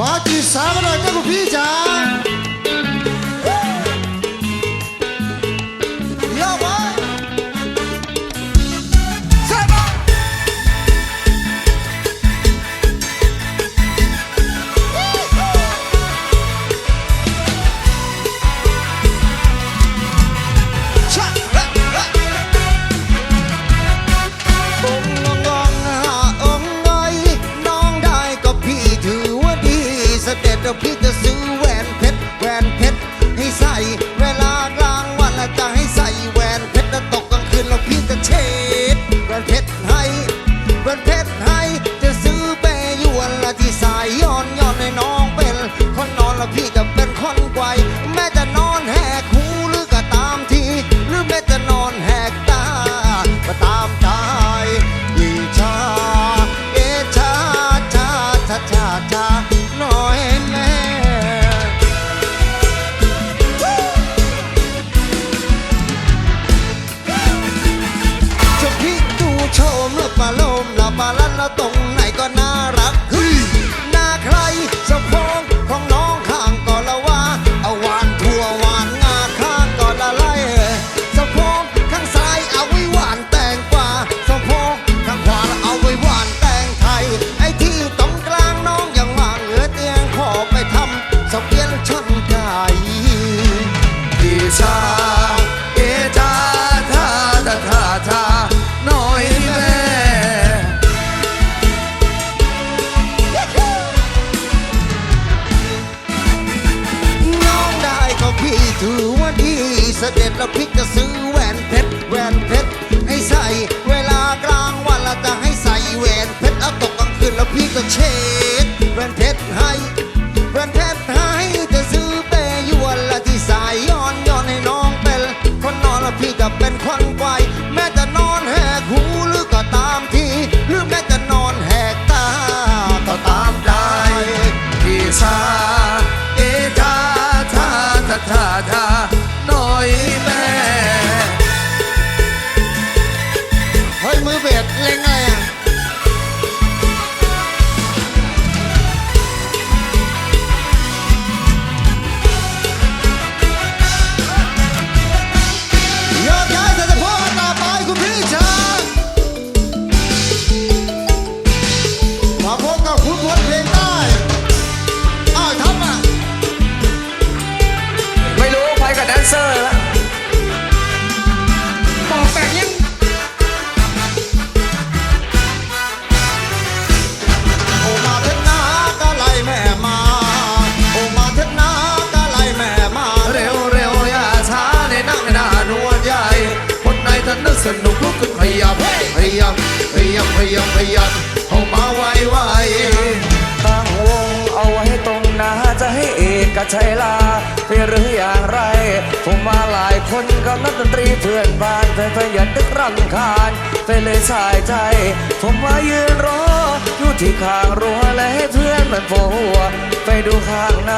มาจีบสาวมาหน่อยเจ้าคุณพี่จ๋าา เอกชัยลาไปหรืออย่างไร ผมมาหลายคนกับนักดนตรีเพื่อนบ้านแฟนๆอย่าดึกรำคาญไปเลยสายใจ ผมมายืนรออยู่ที่ข้างรั้วและให้เพื่อนมันโผล่หัวไปดูข้างใน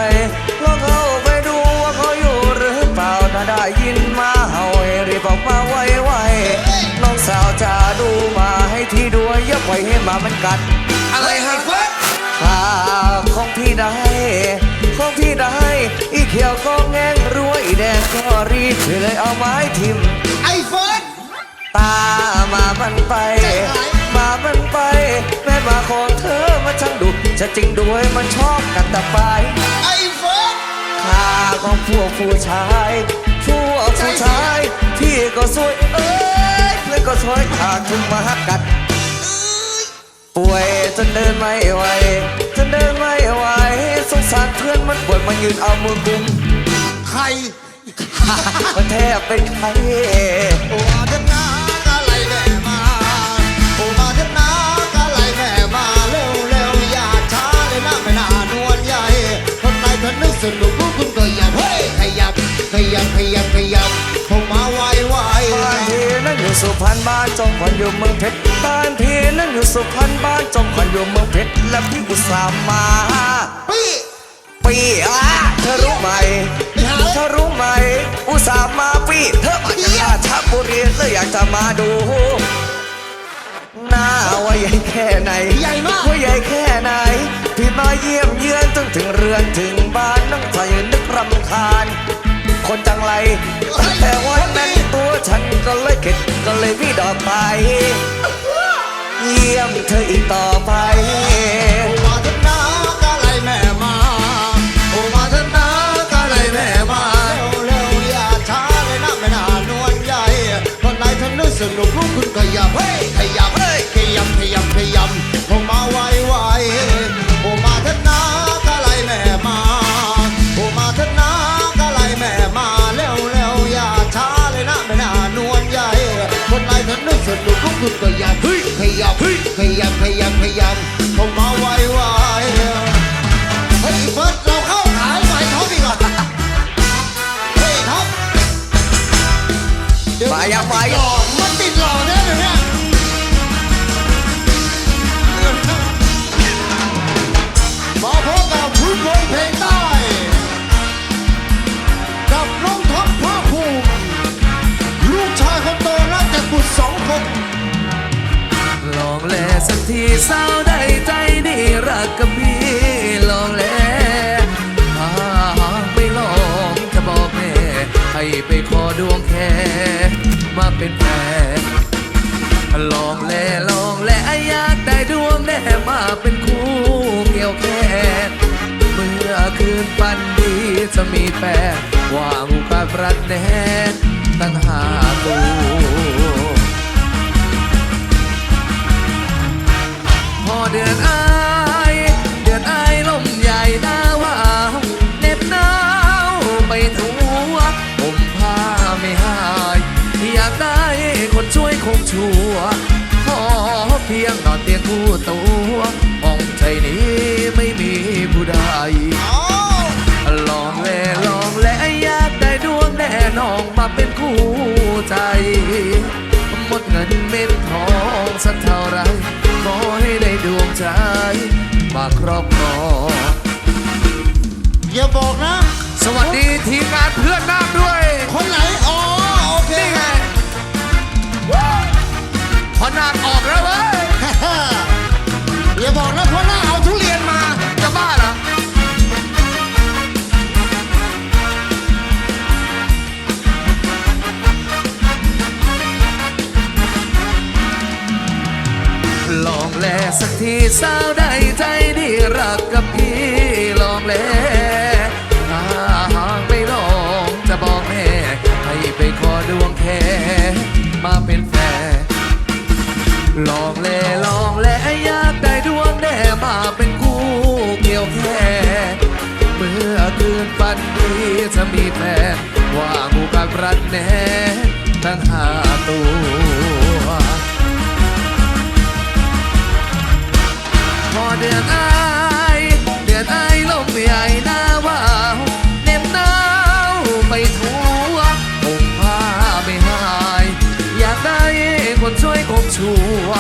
ลองเข้าไปดูว่าเขาอยู่หรือเปล่าถ้าได้ยินมาเห่าให้รีบออกมาไวๆน้องสาวจะดูมาให้ทีด้วยอย่าปล่อยให้หมามันกัดอะไรฮะเฟิร์สข้าของพี่ได้ ของพี่ได้ อีเขียวก็แง่งรวยอีแดงก็รีดเลยเอาไม้ทิมไอ้เฟิร์สตามามันไป มามันไป แม่มาของเธอมาช่างดุจะจริงด้วยมันชอบกันแต่ไปไอ้เฟิร์สข้าของพวกผู้ชายพวกผู้ชาย พี่ก็สวยเอ้ยเพื่อนก็สวยขาดทุนมาหักกัดป่วยจนเดินไม่ไหวจนเดินไม่ไหวสงสารเพื่อน มันปวดมายืนเอามือกุมใครมันแทบเป็นไข้โอมาเถิดนากะไลแม่มาโอมาเถิดนากะไลแม่มาเร็วเร็วอย่าช้าเลยนะไม่น่านวลใหญ่คนในคนนึกสนุกพวกคุณก็อย่าเฮ้ยขยับขยับขยับขยับเข้ามาไวไวบ้านพี่นั้นอยู่สุพรรณบ้านจอมขวัญอยู่เมืองเพชรบ้านพี่นั้นอยู่สุพรรณบ้านจอมขวัญอยู่เมืองเพชรและพี่อุตส่าห์มา ปี้ปีอะเธอรู้ไหม เธอรู้ไหม อุตส่าห์มาปี เธอมาจากราชบุรีเลยอยากจะมาดู หน้าว่าใหญ่แค่ไหนใหญ่มาก ว่าใหญ่แค่ไหน พี่มาเยี่ยมเยือนตั้งเรือนถึงบ้านน้องใจนึกรำคาญ คนจังไร แต่วันนั้นตัวฉันก็เลยเข็ดก็เลยพี่ดอกไป เยี่ยมเธออีกต่อไปโอมาเถอะนะ 26 ลองแลสักทีสาวใดใจนี่รักกับพี่ลองแลหากไม่ลองจะบอกแม่ ให้ไปขอดวงแค่มาเป็นแฟนลองแลลองแลอยากได้ดวงแน่มาเป็นคู่เกี่ยวแค่เมื่อคืนฝันดีจะมีแฟนว่างกับรักแน่ตั้งหาตัว เดือนอายเดือนอายลมใหญ่หน้าวาวเน็บหนาวไปทั่วผมผ้าไม่หาย อยากได้คนช่วยคงชัวขอเพียงนอนเตียงคู่ตัวห้องใจนี้ไม่มีผู้ใดลองแลลองแลอยากได้ดวงแน่นองมาเป็นคู่ใจ ใจมาครอบครองอย่าบอกนะ สวัสดีทีมงานเพื่อนนาคด้วย คนไหน อ๋อ โอเคนี่ไงพอนาคออกแล้วเว้ย แลสักทีสาวได้ใจดีรักกับพี่ลองแลถ้าหากไม่ลองจะบอกแม่ ให้ไปขอดวงแค่มาเป็นแฟนลองแลลองแลอยากได้ดวงแน่มาเป็นคู่เกี่ยวแค่เมื่อคืนฝันดีจะมีแฟนว่างูกับรักแน่ตั้งหาตัว เดือนอายเดือนอายลมใหญ่หน้าวาวเหน็บหนาวไปทั่วผมผ้าไม่หาย อยากได้คนช่วยคงชัว